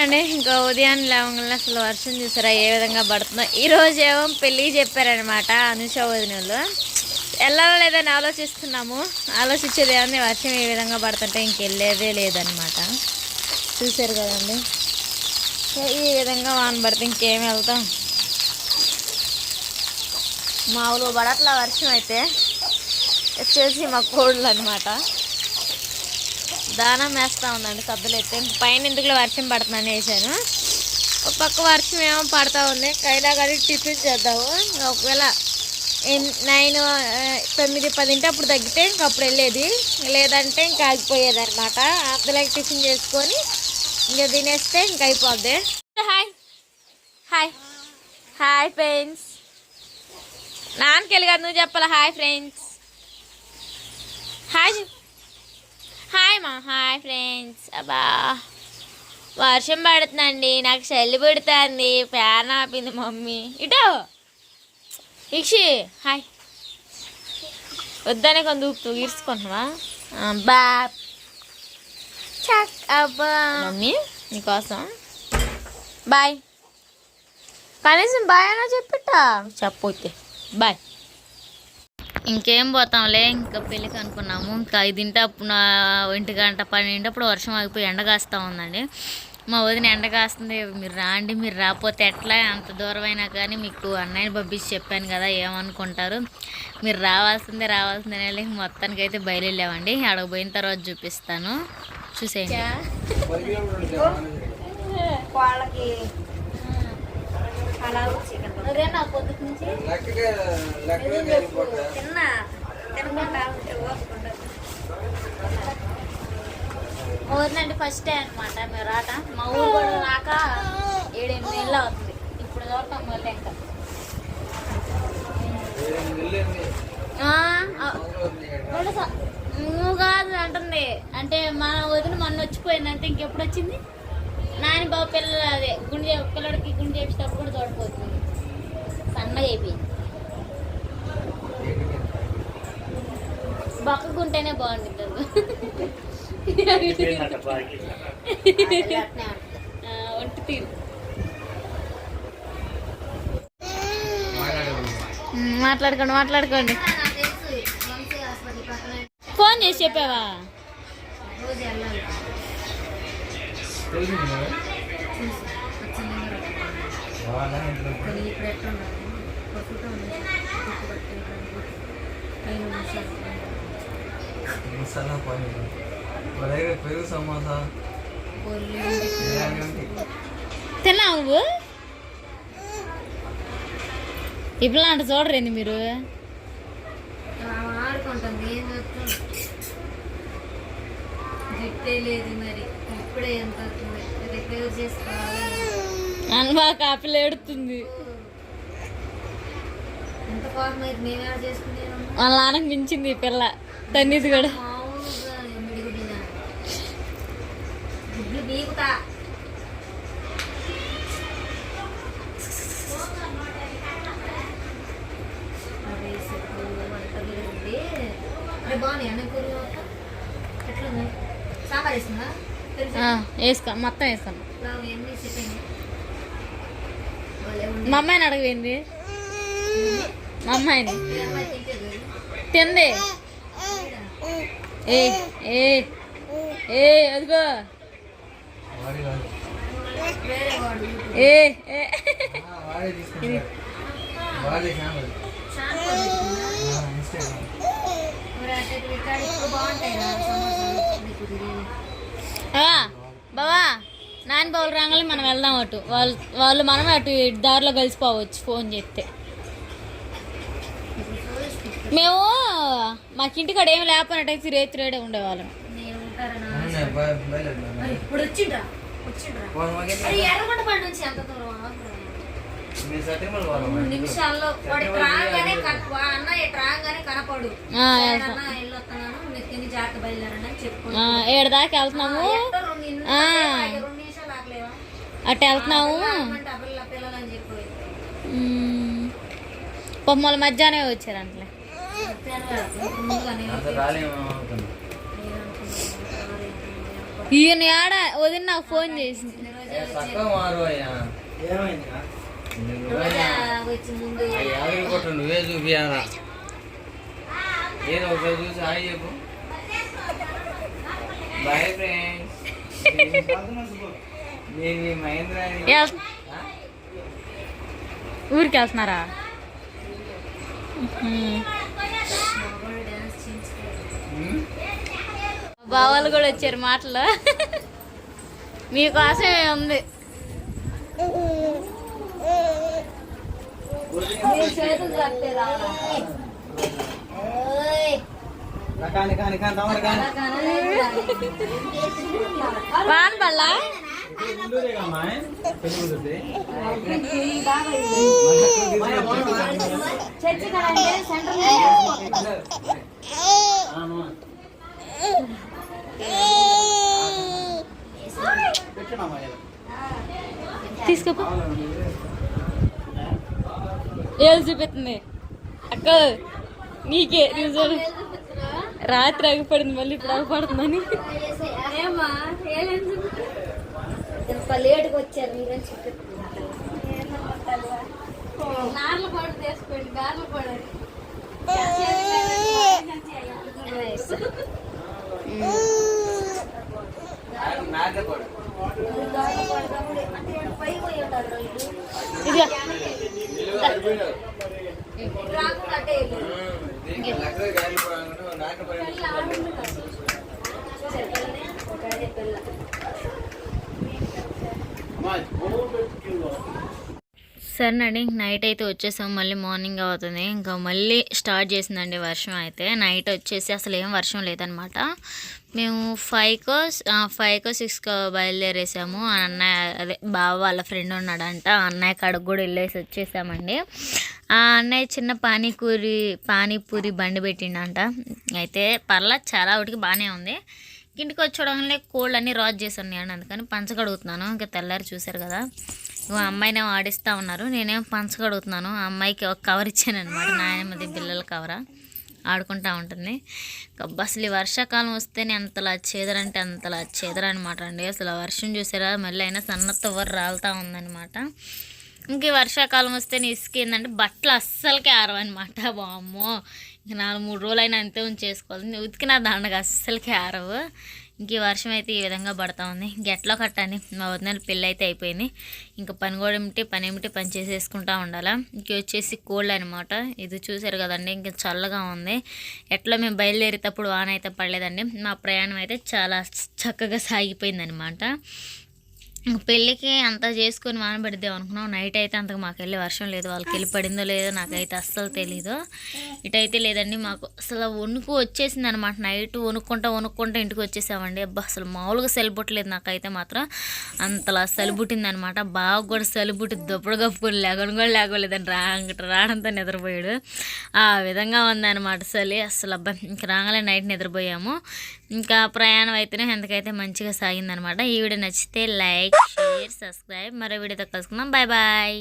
అండి ఇంకా ఉదయాన్నే లేవగానే అసలు వర్షం చూసారా? ఏ విధంగా పడుతుందో. ఈరోజు ఏమో పెళ్ళి చెప్పారనమాట అనుష వదినలు వెళ్ళాలా లేదని ఆలోచిస్తున్నాము. ఆలోచించేది ఏముంది? వర్షం ఏ విధంగా పడుతుంటే ఇంకెళ్ళేదే లేదనమాట చూసారు కదండి. ఈ విధంగా వాన పడితే ఇంకేం వెళ్తాం? మామూలు పడట్లా వర్షం అయితే. వచ్చేసి మా కోళ్ళు అనమాట దానం వేస్తూ ఉందండి సబ్బులు ఎత్తే పైన ఎందుకులో వర్షం పడుతుందని వేసాను ఒక పక్క వర్షం ఏమో పడతా ఉంది. కైలా కానీ టిఫిన్ చేద్దాము. ఒకవేళ నైన్ తొమ్మిది పదింటి అప్పుడు తగ్గితే ఇంక అప్పుడు వెళ్ళేది. లేదంటే ఇంకా ఆగిపోయేది అనమాట అందులోకి టిఫిన్ చేసుకొని ఇంకా తినేస్తే ఇంక అయిపోద్ది. హాయ్. హాయ్. Hi friends. నాన్నకెళ్ళి కాదు నువ్వు చెప్పాలా? Hi friends. హాయ్. చెప్పు. హాయ్ మా హాయ్ ఫ్రెండ్స్. అబ్బా వర్షం పడుతుందండి. నాకు చలి పెడుతుంది. ఫ్యాన్ ఆపింది మమ్మీ. ఇటో ఇక్షి హాయ్ వద్దనే కొంత ఊపుతూ ఈడ్చుకుంటున్నావా బా చక్ అబ్బా. మమ్మీ నీకోసం. బాయ్ కనీసం బాయ్ అన్నా చెప్పిట్టా చెప్పొద్దే బాయ్ ఇంకేం పోతాంలే ఇంకా పెళ్ళికి అనుకున్నాము. ఇంకా ఐదింటి అప్పుడు నా- ఒంటి గంట పన్నెండు అప్పుడు వర్షం ఆగిపోయి ఎండ కాస్తా ఉందండి. మా వదిన ఎండ కాస్తుంది మీరు రాండి మీరు రాకపోతే ఎట్లా? అంత దూరం అయినా కానీ మీకు అన్నయ్యని పంపించి చెప్పాను కదా ఏమనుకుంటారు? మీరు రావాల్సిందే రావాల్సిందే మొత్తానికి అయితే బయలుదేరామండి. అక్కడికి పోయిన తర్వాత చూపిస్తాను. చూసేయండి. వాళ్ళకి అలా వదినండి ఫస్ట్ డే అనమాట మేము రాట మా ఊరు కూడా రాక ఏడెనిమిది నెలలు అవుతుంది. ఇప్పుడు చూడటం మళ్ళీ ఇంకా. నువ్వు కాదు అంటుంది. అంటే మన వదిన మొన్న వచ్చిపోయిందంటే ఇంకెప్పుడు వచ్చింది? నాని బాబు పిల్లలు అదే గుండె పిల్లడికి గుండె చేసేటప్పుడు కూడా చూడపోతుంది సన్నగా అయిపోయింది. బక్కగుంటేనే బాగుంటుంది. ఒంటి తీరు. ఉమ్, మాట్లాడుకోండి మాట్లాడుకోండి. ఫోన్ చేసి చెప్పావా? మసాలా పెరుగు సమోసా. తిన్నావు నువ్వు? ఇప్పుడు అంటే చూడరేంది మీరు? ఆడుకుంటుంది ఏం చేస్తాం జుట్టే లేదు మరి ఇప్పుడే ఎంత అవుతుంది రిపేర్ చేసుకోవాలి అనుభా కాపిల్ ఏడుతుంది వాళ్ళ నాన్నకు మించింది ఈ పిల్ల. తన్నిది కూడా. ఆ, వేసుకో మొత్తం వేసుకోను మా అమ్మాయిని అడగవేంది మా అమ్మాయిని తింది ఏ ఏ ఏ అదిగో ఏ ఏ. బావా నాని బావులు రాగానే మనం వెళ్దాం అటు. వాళ్ళు వాళ్ళు మనం అటు ఇటు దారిలో కలిసిపోవచ్చు ఫోన్ చేస్తే. మేము మాకింటి ఇంటికాడ ఏమి లేకపోయినట్టయితే తిరే రేడే ఉండేవాళ్ళం. ఇప్పుడు వచ్చిండ్రా నిమిషాల్లో వాడి రాగానే కన- వా అన్న ఇటు రాగానే కనపడు. ఆ, అన్న వెళ్ళొస్తున్నాను మీరు జాగ్రత్త బయలుదేరండి అని చెప్పు ఆ, ఏడు దాకా వెళ్తున్నాము. రెండు నిమిషాలు ఆగలేవా? అటు వెళ్తున్నాము. పిల్లలని చెప్పి మ్మ్. పొమ్మల మధ్యాహ్నమే వచ్చారంటలే. రాలేమో అనుకున్నా నేను అనుకున్నాను, ఎవరు ఏంటి, ఈయన ఆడ వదిన నాకు ఫోన్ చేసింది నువ్వే చూపియాలా నేను ఒకసారి చూసి హాయ్ చెప్పు. బాయ్ ఫ్రెండ్స్ నేను మీ మహేంద్ర అని- ఎల్- ఆ? ఊరికి వెళ్తున్నారా బావాలు కూడా వచ్చారు మాటలు. మీకోసమే ఉంది. వాన్ పళ్ళ చర్చి కదండి సెంటర్ తీసుకోపో ఏళ్ళు చూపిస్తుంది? అక్క నీకే రిజల్ట్ రాత్రి ఆగిపడింది మళ్ళీ ఇప్పుడు ఆగిపడుతుందని లేటుగా వచ్చారు మీరేం నార్లు పడు తీసుకోండి గార్లు పడాలి నాకే పడు సరేనండి నైట్ అయితే వచ్చేసాం మళ్ళీ మార్నింగ్ అవుతుంది. ఇంకా మళ్ళీ స్టార్ట్ చేసిందండి వర్షం అయితే. నైట్ వచ్చేసి అసలు ఏం వర్షం లేదనమాట. మేము ఫైవ్కో ఫైవ్కో సిక్స్కో బయలుదేరేసాము. ఆ అన్నయ్య అదే బావ వాళ్ళ ఫ్రెండ్ ఉన్నాడంట. ఆ అన్నయ్య కాడకు కూడా వెళ్ళేసి వచ్చేసామండి. ఆ అన్నయ్య చిన్న పానీపూరి పానీపూరి బండి పెట్టిండంట. అయితే పర్లా చాలా ఒకటికి బాగానే ఉంది. ఇంటికి వచ్చి చూడగానే కోళ్ళు అన్నీ రాజ్ చేసి ఉన్నాయండి. అందుకని పంచగడుగుతున్నాను ఇంకా తెల్లారి చూశారు కదా. ఓ అమ్మాయినేమో ఆడిస్తూ ఉన్నారు. నేనేమో పంచగడుగుతున్నాను ఆ అమ్మాయికి ఒక కవర్ ఇచ్చాను అనమాట నాయనమ్మది పిల్లల కవరా ఆడుకుంటా ఉంటుంది. అసలు ఈ వర్షాకాలం వస్తేనే అంతలా చేదరంటే అంతలా చేదర అనమాట అండి. అసలు ఆ వర్షం చూసారా? మళ్ళీ అయినా సన్నత్త ఎవరు రాలుతూ ఉందన్నమాట. ఇంక వర్షాకాలం వస్తేనే ఇసుక ఏంటంటే బట్టలు అస్సలకే ఆరవన్నమాట. బామ్మో ఇంక నాలుగు మూడు రోజులైనా అంతే ఉంచేసుకోవాలి. ఉతికిన దండగా అస్సలకే ఆరవు. ఇంక ఈ వర్షం అయితే ఈ విధంగా పడతా ఉంది. గెట్లో కట్టండి మా వదిన పెళ్ళి అయితే అయిపోయింది. ఇంకా పని కూడా ఏమిటి? పని ఏమిటి? పని చేసేసుకుంటా ఉండాలా? ఇంక వచ్చేసి కోల్డ్ అనమాట ఇది చూసారు కదండి ఇంకా చల్లగా ఉంది. ఎట్లా మేము బయలుదేరేటప్పుడు వాన అయితే పడలేదండి. మా ప్రయాణం అయితే చాలా చక్కగా సాగిపోయింది అనమాట పెళ్ళికి అంతా చేసుకొని వాన అనుకున్నాం నైట్ అయితే అంతకు మాకు వెళ్ళి వర్షం లేదు. వాళ్ళకి వెళ్ళి పడిందో లేదో నాకైతే అస్సలు తెలీదు. ఇటైతే లేదండి మాకు అసలు వణుకు వచ్చేసింది అనమాట నైట్ వణుక్కుంటా వణుక్కుంటా ఇంటికి వచ్చేసామండి. అబ్బా అసలు మామూలుగా సెలబుట్టలేదు నాకైతే మాత్రం. అంతలా సెలబుట్టింది అనమాట బాగా కూడా సెలబుట్టి దప్పుడు కప్పుకొని లేకుండా కూడా లేకోలేదని రాంగట రావడంతో నిద్రపోయాడు. ఆ విధంగా ఉందన్నమాట చలి అసలు అబ్బా ఇంక రాగానే నైట్ నిద్రపోయాము. ఇంకా ప్రయాణం అయితేనే ఎంతకైతే మంచిగా సాగిందనమాట ఈవిడ నచ్చితే నచ్చితే లైక్ షేర్ సబ్స్క్రైబ్ మరో వీడియోతో కలుసుకుందాం. Bye bye